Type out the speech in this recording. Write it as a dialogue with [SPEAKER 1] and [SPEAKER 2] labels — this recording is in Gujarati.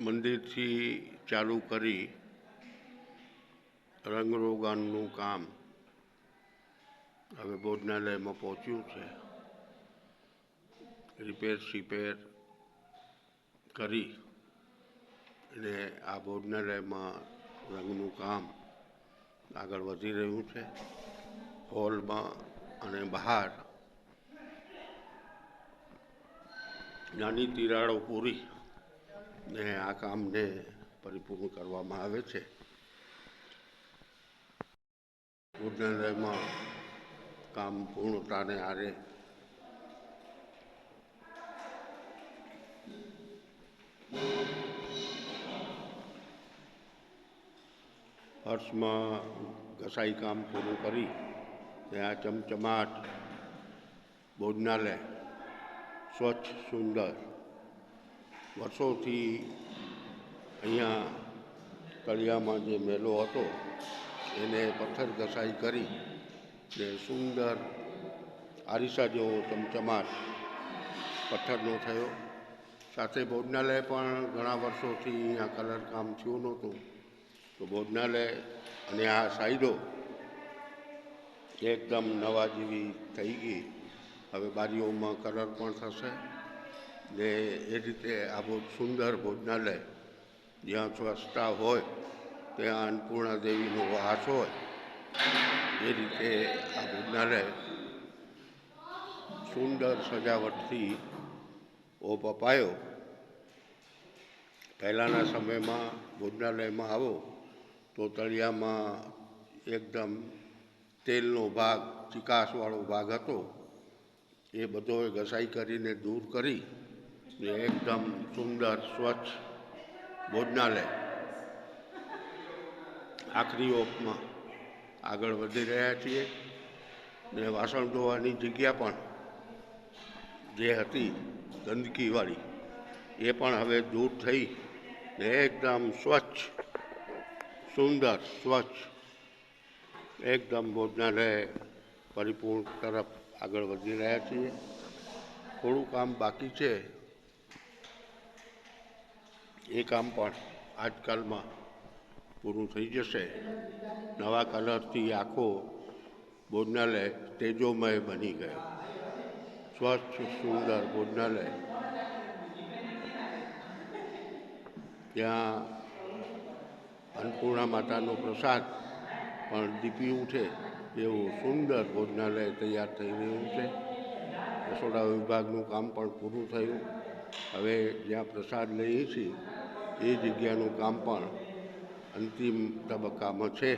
[SPEAKER 1] મંદિરથી ચાલુ કરી રંગરોગાનનું કામ હવે ભોજનાલયમાં પહોંચ્યું છે. રિપેર શિપેર કરી અને આ ભોજનાલયમાં રંગનું કામ આગળ વધી રહ્યું છે. હોલમાં અને બહાર નાની તિરાડો પૂરી ને આ કામને પરિપૂર્ણ કરવામાં આવે છે. ભોજનાલયમાં કામ પૂર્ણતાને આરે હર્ષમાં ઘસાઈ કામ પૂરું કરી ત્યાં ચમચમાટ ભોજનાલય સ્વચ્છ, સુંદર વર્ષોથી અહીંયા તળિયામાં જે મેલો હતો, એને પથ્થર ઘસાઈ કરી ને સુંદર આરીસા જેવો ચમચમાટ પથ્થરનો થયો. સાથે ભોજનાલય પણ ઘણા વર્ષોથી અહીંયા કલર કામ થયું નહોતું. તો ભોજનાલય અને આ સાઈડો એકદમ નવા જેવી થઈ ગઈ. હવે બારીઓમાં કલર પણ થશે. ને એ રીતે આ બહુ સુંદર ભોજનાલય જ્યાં સ્વચ્છતા હોય, ત્યાં અન્નપૂર્ણા દેવીનો વાસ હોય, એ રીતે આ ભોજનાલય સુંદર સજાવટથી ઓપ અપાયો. પહેલાંના સમયમાં ભોજનાલયમાં આવો તો તળિયામાં એકદમ તેલનો ભાગ, ચિકાસવાળો ભાગ હતો. એ બધો ઘસાઈ કરીને દૂર કરી એકદમ સુંદર, સ્વચ્છ ભોજનાલય. આખરી ઓપમાં આગળ વધી રહ્યા છીએ ને વાસણ ધોવાની જગ્યા પણ જે હતી ગંદકીવાળી, એ પણ હવે દૂર થઈ ને એકદમ સ્વચ્છ, સુંદર, સ્વચ્છ એકદમ ભોજનાલય પરિપૂર્ણ તરફ આગળ વધી રહ્યા છીએ. થોડું કામ બાકી છે. એ કામ પણ આજકાલમાં પૂરું થઈ જશે. નવા કલરથી આખો ભોજનાલય તેજોમય બની ગયો. સ્વચ્છ સુંદર ભોજનાલય. ત્યાં અન્નપૂર્ણા માતાનો પ્રસાદ પણ દીપી ઉઠે એવું સુંદર ભોજનાલય તૈયાર થઈ રહ્યું છે. રસોડા વિભાગનું કામ પણ પૂરું થયું. હવે જ્યાં પ્રસાદ લઈએ છીએ એ જગ્યાનું કામ પણ અંતિમ તબક્કામાં છે.